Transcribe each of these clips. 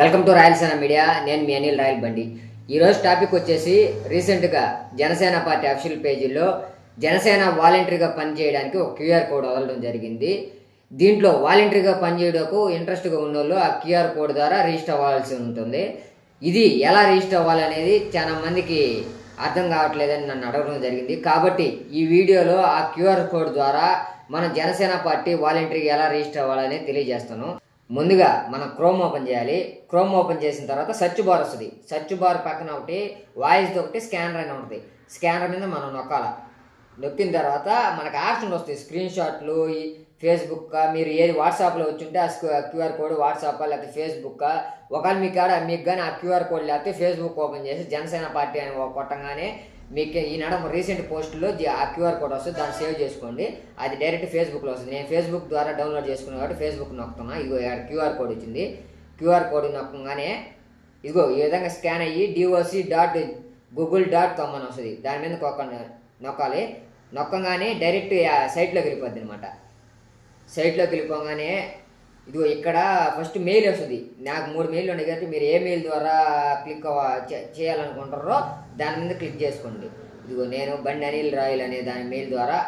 Welcome to Rayalaseema media నేను మీ Anil royal బండి. ఈరోజు టాపిక్ వచ్చేసి రీసెంట్గా జనసేన పార్టీ అఫీషియల్ పేజీలో జనసేన వాలంటరీగా పనిచేయడానికి ఒక క్యూఆర్ కోడ్ వదలడం జరిగింది. దీంట్లో వాలంటరీగా పనిచేయడకు ఇంట్రెస్ట్గా ఉన్నోళ్ళు ఆ క్యూఆర్ కోడ్ ద్వారా రిజిస్టర్ అవ్వాల్సి ఉంటుంది. ఇది ఎలా రిజిస్టర్ అవ్వాలనేది చాలా మందికి అర్థం కావట్లేదని నన్ను అడగడం జరిగింది. కాబట్టి ఈ వీడియోలో ఆ క్యూఆర్ కోడ్ ద్వారా మన జనసేన పార్టీ వాలంటరీగా ఎలా రిజిస్టర్ అవ్వాలని తెలియజేస్తాను. ముందుగా మనం క్రోమ్ ఓపెన్ చేయాలి. క్రోమ్ ఓపెన్ చేసిన తర్వాత సెర్చ్ బార్ వస్తుంది. సెర్చ్ బార్ పక్కన ఒకటి వాయిస్ ఒకటి స్కానర్ అని ఉంటుంది. స్కానర్ మీద మనం నొక్కాల. నొక్కిన తర్వాత మనకు ఆప్షన్ వస్తాయి. స్క్రీన్ షాట్లు ఈ ఫేస్బుక్ మీరు ఏది వాట్సాప్లో వచ్చుంటే ఆ క్యూఆర్ కోడ్ వాట్సాప్ లేకపోతే ఫేస్బుక్. ఒకవేళ మీకు కాడ మీకు కానీ ఆ క్యూఆర్ కోడ్ లేకపోతే ఫేస్బుక్ ఓపెన్ చేసి జనసేన పార్టీ అని కొట్టంగానే మీకు ఈనాడు రీసెంట్ పోస్టులో ఆ క్యూఆర్ కోడ్ వస్తుంది దాన్ని సేవ్ చేసుకోండి. అది డైరెక్ట్ ఫేస్బుక్లో వస్తుంది. నేను ఫేస్బుక్ ద్వారా డౌన్లోడ్ చేసుకున్నాను కాబట్టి ఫేస్బుక్ నొక్కుతున్నా. ఇదిగో క్యూఆర్ కోడ్ వచ్చింది. క్యూఆర్ కోడ్ నొక్కగానే ఇదిగో ఈ విధంగా స్కాన్ అయ్యి DOC dot Google dot com అని వస్తుంది. దాని మీద నొక్క నొక్కాలి. నొక్కగానే డైరెక్ట్ సైట్లోకి వెళ్ళిపోద్ది అనమాట సైట్లోకి వెళ్ళిపోగానే ఇదిగో ఇక్కడ ఫస్ట్ మెయిల్ వస్తుంది. నాకు మూడు మెయిల్ ఉన్నాయి కాబట్టి మీరు ఏ మెయిల్ ద్వారా క్లిక్ అవ్వ- చేయాలనుకుంటారో దాని మీద క్లిక్ చేసుకోండి. ఇదిగో నేను బండి అనిల్ రాయల్ అనే దాని మెయిల్ ద్వారా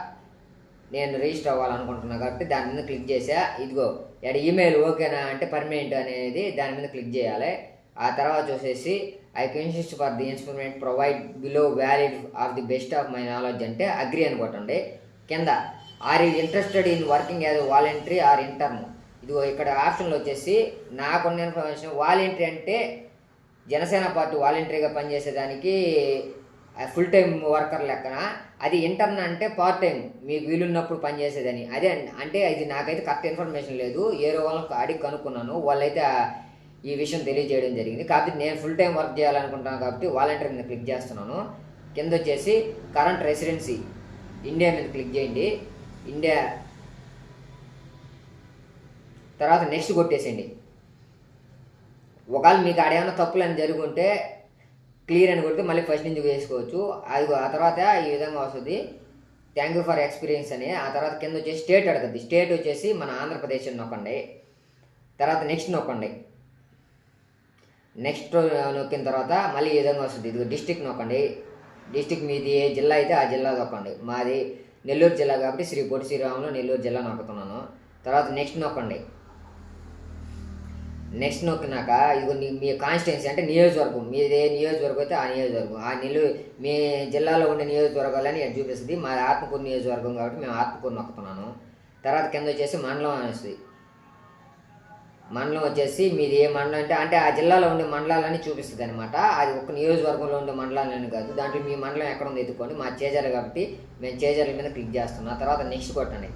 నేను రిజిస్టర్ అవ్వాలనుకుంటున్నాను కాబట్టి దాని మీద క్లిక్ చేసా ఇదిగో ఇక్కడ ఈమెయిల్ ఓకేనా అంటే పర్మనెంట్ అనేది దాని మీద క్లిక్ చేయాలి. ఆ తర్వాత చూసేసి I consist for the instrument provide below valid of the best of my knowledge అంటే అగ్రి అని కొట్టండి కింద ఆర్ ఈ interested in working as voluntary or intern ఇక్కడ ఆప్షన్లు వచ్చేసి నాకున్న ఇన్ఫర్మేషన్ వాలంటరీ అంటే జనసేన పార్టీ వాలంటరీగా పనిచేసేదానికి ఫుల్ టైం వర్కర్ లెక్కన. అది ఇంటర్న్ అంటే పార్ట్ టైం మీకు వీలున్నప్పుడు పనిచేసేదని. అదే అంటే ఇది నాకైతే కరెక్ట్ ఇన్ఫర్మేషన్ లేదు. ఏరో వాళ్ళకి అడిగి కనుక్కున్నాను. వాళ్ళైతే ఈ విషయం తెలియజేయడం జరిగింది. కాబట్టి నేను ఫుల్ టైం వర్క్ చేయాలనుకుంటున్నాను కాబట్టి వాలంటీర్ మీద క్లిక్ చేస్తున్నాను. కింద వచ్చేసి కరెంట్ రెసిడెన్సీ ఇండియా మీద క్లిక్ చేయండి. ఇండియా తర్వాత నెక్స్ట్ కొట్టేసేయండి. ఒకవేళ మీకు ఆడేమైనా తప్పులు అని జరుగుంటే క్లియర్ అని కొడితే మళ్ళీ ఫస్ట్ నుంచి వేసుకోవచ్చు. అది ఆ తర్వాత ఈ విధంగా వస్తుంది. థ్యాంక్ యూ ఫర్ ఎక్స్పీరియన్స్ అని. ఆ తర్వాత కింద వచ్చేసి స్టేట్ అడుగుద్ది. స్టేట్ వచ్చేసి మన ఆంధ్రప్రదేశ్ అని నొక్కండి. తర్వాత నెక్స్ట్ నొక్కండి. నెక్స్ట్ నొక్కిన తర్వాత మళ్ళీ ఈ విధంగా వస్తుంది. ఇది డిస్టిక్ నొక్కండి. డిస్టిక్ మీది ఏ జిల్లా అయితే ఆ జిల్లా నొక్కండి. మాది నెల్లూరు జిల్లా కాబట్టి శ్రీ పొట్టి శ్రీరాములు నెల్లూరు జిల్లా నొక్కుతున్నాను. తర్వాత నెక్స్ట్ నొక్కండి. నెక్స్ట్ నొక్కినాక ఇది మీ- కాన్స్టిట్యున్సీ అంటే నియోజకవర్గం. మీది ఏ నియోజకవర్గం అయితే ఆ నియోజకవర్గం. ఆ నిలు మీ జిల్లాలో ఉండే నియోజకవర్గాలని ఇక్కడ చూపిస్తుంది. మా ఆత్మకూరు నియోజకవర్గం కాబట్టి మేము ఆత్మకూరు నొక్కుతున్నాను. తర్వాత కింద వచ్చేసి మండలం అని వస్తుంది. మండలం వచ్చేసి మీది ఏ మండలం అంటే అంటే ఆ జిల్లాలో ఉండే మండలాలని చూపిస్తుంది అనమాట అది ఒక నియోజకవర్గంలో ఉండే మండలాలని కాదు. దాంట్లో మీ మండలం ఎక్కడ ఉందో ఎత్తుకోండి. మా చేజారు కాబట్టి మేము చేజార్ల మీద క్లిక్ చేస్తున్నాం. తర్వాత నెక్స్ట్ కొట్టండి.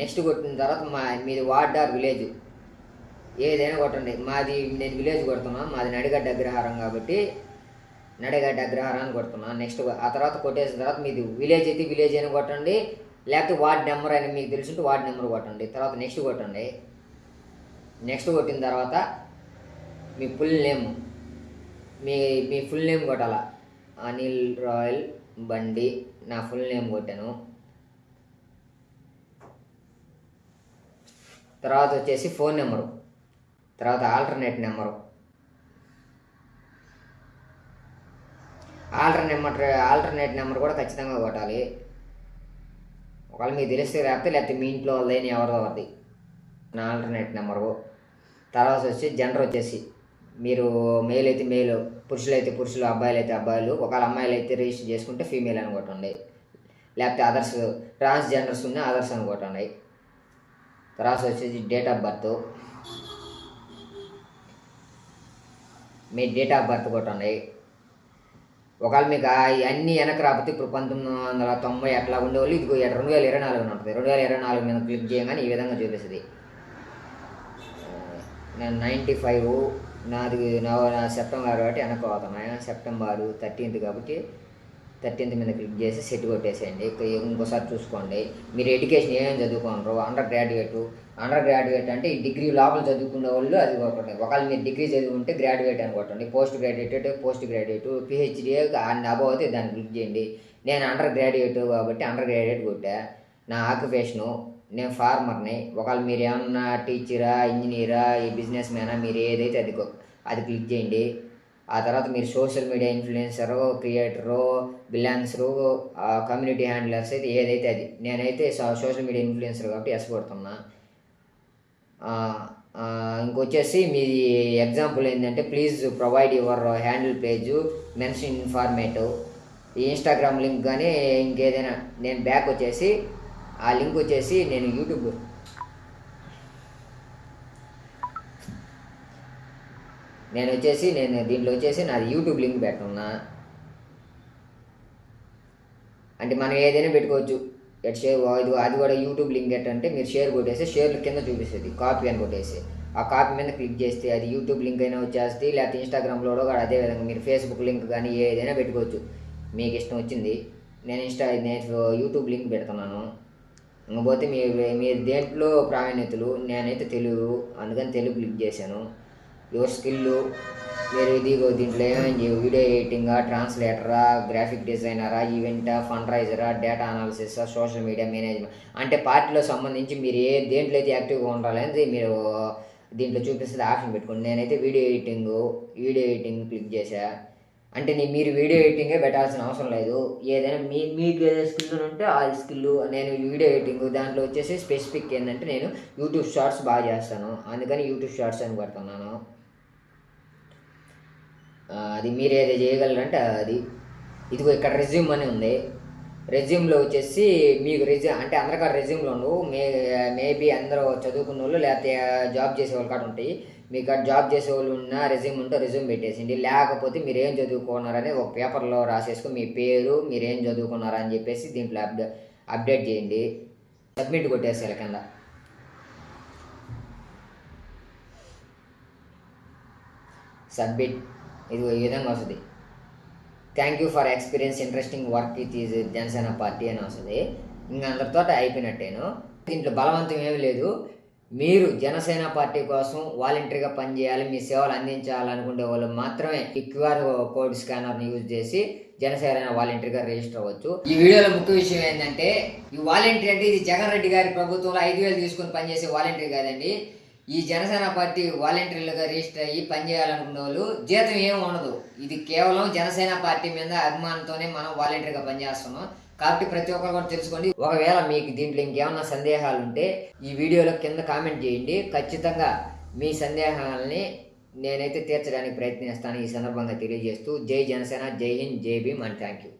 నెక్స్ట్ కొట్టిన తర్వాత మా మీది వార్డ్ ఆర్ విలేజ్. ఏదైనా కొట్టండి. మాది నేను విలేజ్ కొడుతున్నాను మాది నడిగడ్డ అగ్రహారం కాబట్టి నడిగడ్డ అగ్రహారాన్ని కొడుతున్నాను నెక్స్ట్ ఆ తర్వాత కొట్టేసిన తర్వాత మీది విలేజ్ అయితే విలేజ్ అయినా కొట్టండి. లేకపోతే వార్డ్ నెంబర్ అని మీకు తెలుసుంటే వార్డ్ నెంబర్ కొట్టండి. తర్వాత నెక్స్ట్ కొట్టండి. నెక్స్ట్ కొట్టిన తర్వాత మీ ఫుల్ నేమ్ మీ మీ ఫుల్ నేమ్ కొట్టాల? అనిల్ రాయల్ బండి. నా ఫుల్ నేమ్ కొట్టాను. తర్వాత వచ్చేసి ఫోన్ నెంబరు. తర్వాత alternate number. Alter number alternate number కూడా ఖచ్చితంగా కొట్టాలి. ఒకవేళ మీకు తెలిస్తే లేకపోతే లేకపోతే మీ ఇంట్లో వాళ్ళని ఎవరిదో వద్ది నా ఆల్టర్నేట్ నెంబరు. తర్వాత వచ్చి జెండర్ వచ్చేసి. మీరు మేల్ అయితే మేల్ పురుషులు అయితే పురుషులు అబ్బాయిలు అయితే అబ్బాయిలు ఒకవేళ అమ్మాయిలు అయితే రిజిస్టర్ చేసుకుంటే ఫీమేల్ అని కొట్టండి. లేకపోతే అదర్స్ ట్రాన్స్జెండర్స్ ఉన్న అదర్స్ అని కొట్టండి. తర్వాత వచ్చేసి డేట్ ఆఫ్ బర్త్ మీ డేట్ ఆఫ్ బర్త్ కొట్టండి ఒకవేళ మీకు అన్నీ వెనక రాకపోతే ఇప్పుడు పంతొమ్మిది వందల తొంభై అట్లా ఉండేవాళ్ళు ఇది రెండు వేల ఇరవై నాలుగు ఉంటుంది. రెండు వేల ఇరవై నాలుగు మీద క్లిక్ చేయగానే ఈ విధంగా చూపిస్తుంది. నేను నైంటీ ఫైవ్ నాది నా సెప్టెంబర్ కాబట్టి వెనక పోతున్నాయి సెప్టెంబర్ థర్టీన్త్ కాబట్టి థర్టీన్త్ మీద క్లిక్ చేసి సెట్ కొట్టేసేయండి. ఇంకోసారి చూసుకోండి. మీరు ఎడ్యుకేషన్ ఏమేమి చదువుకున్నారు అండర్ గ్రాడ్యుయేట్ అండర్ గ్రాడ్యుయేట్ అంటే ఈ డిగ్రీ లోపల చదువుకునే వాళ్ళు అది కొట్టండి. ఒకవేళ మీరు డిగ్రీ చదువుకుంటే గ్రాడ్యుయేట్ అని కొట్టండి. Post graduate post graduate PhD and above అయితే దాన్ని క్లిక్ చేయండి. నేను అండర్ గ్రాడ్యుయేట్ కాబట్టి అండర్ గ్రాడ్యుయేట్ కొట్టా. నా ఆక్యుపేషను నేను ఫార్మర్ని. ఒకవేళ మీరు ఏమన్నా టీచరా ఇంజనీరా ఈ బిజినెస్ మ్యానా మీరు ఏదైతే అది అది క్లిక్ చేయండి. ఆ తర్వాత మీరు social media influencer creator freelancer community handlers అయితే ఏదైతే అది నేనైతే సోషల్ మీడియా ఇన్ఫ్లుయెన్సర్ కాబట్టి ఎస్ కొడుతున్నా. ఇంకొచ్చేసి మీ ఎగ్జాంపుల్ ఏంటంటే please provide your handle page mention in format. ఈ ఇన్స్టాగ్రామ్ లింక్ కానీ ఇంకేదైనా నేను బ్యాక్ వచ్చేసి ఆ లింక్ వచ్చేసి నేను యూట్యూబ్ నేను వచ్చేసి నేను దీంట్లో వచ్చేసి నాది యూట్యూబ్ లింక్ పెట్టున్నా అంటే మనం ఏదైనా పెట్టుకోవచ్చు. ఎట్ షేర్ ఇది అది కూడా యూట్యూబ్ లింక్ ఎట్టంటే మీరు షేర్ కొట్టేసి షేర్లు కింద చూపిస్తుంది. కాపీ అని కొట్టేసి ఆ కాపీ మీద క్లిక్ చేస్తే అది యూట్యూబ్ లింక్ అయినా వచ్చేస్తే లేకపోతే ఇన్స్టాగ్రామ్లో కూడా అదే విధంగా మీరు ఫేస్బుక్ లింక్ కానీ ఏదైనా పెట్టుకోవచ్చు. మీకు ఇష్టం వచ్చింది నేను ఇన్స్టా నేను యూట్యూబ్ లింక్ పెడుతున్నాను. ఇంకపోతే మీ మీరు దేంట్లో ప్రావీణ్యతలు నేనైతే తెలుగు అందుకని తెలుగు క్లిక్ చేశాను. యువర్ స్కిల్ మీరు ఇదిగో దీంట్లో ఏమైంది వీడియో ఎడిటింగా ట్రాన్స్లేటరా గ్రాఫిక్ డిజైనరా ఈవెంటా fund రైజరా data analysis social media management అంటే పార్టీలో సంబంధించి మీరు ఏ దేంట్లో అయితే యాక్టివ్గా ఉండాలనేది మీరు దీంట్లో చూపిస్తుంది ఆప్షన్ పెట్టుకోండి. నేనైతే video editing video editing click చేశా. అంటే నేను మీరు వీడియో ఎడిటింగే పెట్టాల్సిన అవసరం లేదు. ఏదైనా మీ మీకు ఏదైనా స్కిల్ ఉంటే ఆ స్కిల్ నేను వీడియో ఎడిటింగ్ దాంట్లో వచ్చేసి స్పెసిఫిక్ ఏంటంటే నేను యూట్యూబ్ షార్ట్స్ బాగా చేస్తాను. అందుకని యూట్యూబ్ షార్ట్స్ అని పెడుతున్నాను అది మీరు ఏదో చేయగలరంటే అది. ఇదిగో ఇక్కడ రెజ్యూమ్ అని ఉంది. రెజ్యూమ్లో వచ్చేసి మీకు రెజ్యూమ్ అంటే అందరికాడ రెజ్యూమ్లో ఉండవు. మే మేబీ అందరూ చదువుకున్న వాళ్ళు లేకపోతే జాబ్ చేసే వాళ్ళు కాడ ఉంటాయి. మీకు అక్కడ జాబ్ చేసే వాళ్ళు ఉన్న రెజ్యూమ్ ఉంటే రెజ్యూమ్ పెట్టేసింది. లేకపోతే మీరు ఏం చదువుకున్నారని ఒక పేపర్లో రాసేసుకుని మీ పేరు మీరు ఏం చదువుకున్నారని చెప్పేసి దీంట్లో అప్డే అప్డేట్ చేయండి. సబ్మిట్ కొట్టేసేయాలి కింద. సబ్మిట్ ఇది ఈ విధంగా వస్తుంది. Thank you for experience interesting work it is Janasena party అని వస్తుంది. ఇంకా అందరితో అయిపోయినట్టేను. దీంట్లో బలవంతం ఏమీ లేదు. మీరు జనసేన పార్టీ కోసం వాలంటరీగా పనిచేయాలి మీ సేవలు అందించాలనుకునే వాళ్ళు మాత్రమే ఈ క్యూఆర్ కోడ్ స్కానర్ని యూజ్ చేసి జనసేన వాలంటరీగా రిజిస్టర్ అవ్వచ్చు. ఈ వీడియోలో ముఖ్య విషయం ఏంటంటే ఈ వాలంటీర్ అంటే ఇది జగన్ రెడ్డి గారి ప్రభుత్వంలో ఐదు వేలు తీసుకొని పనిచేసే వాలంటీర్ కాదండి. ఈ జనసేన పార్టీ వాలంటీర్లుగా రిజిస్టర్ అయ్యి పనిచేయాలనుకున్న వాళ్ళు జీతం ఏమి ఉండదు. ఇది కేవలం జనసేన పార్టీ మీద అభిమానంతోనే మనం వాలంటీర్గా పనిచేస్తున్నాం కాబట్టి ప్రతి ఒక్కరు కూడా తెలుసుకోండి. ఒకవేళ మీకు దీంట్లో ఇంకేమన్నా సందేహాలు ఉంటే ఈ వీడియోలో కింద కామెంట్ చేయండి. ఖచ్చితంగా మీ సందేహాలని నేనైతే తీర్చడానికి ప్రయత్నిస్తాను ఈ సందర్భంగా తెలియజేస్తూ జై జనసేన జై హింద్ జై భీమ్ అండ్ థ్యాంక్ యూ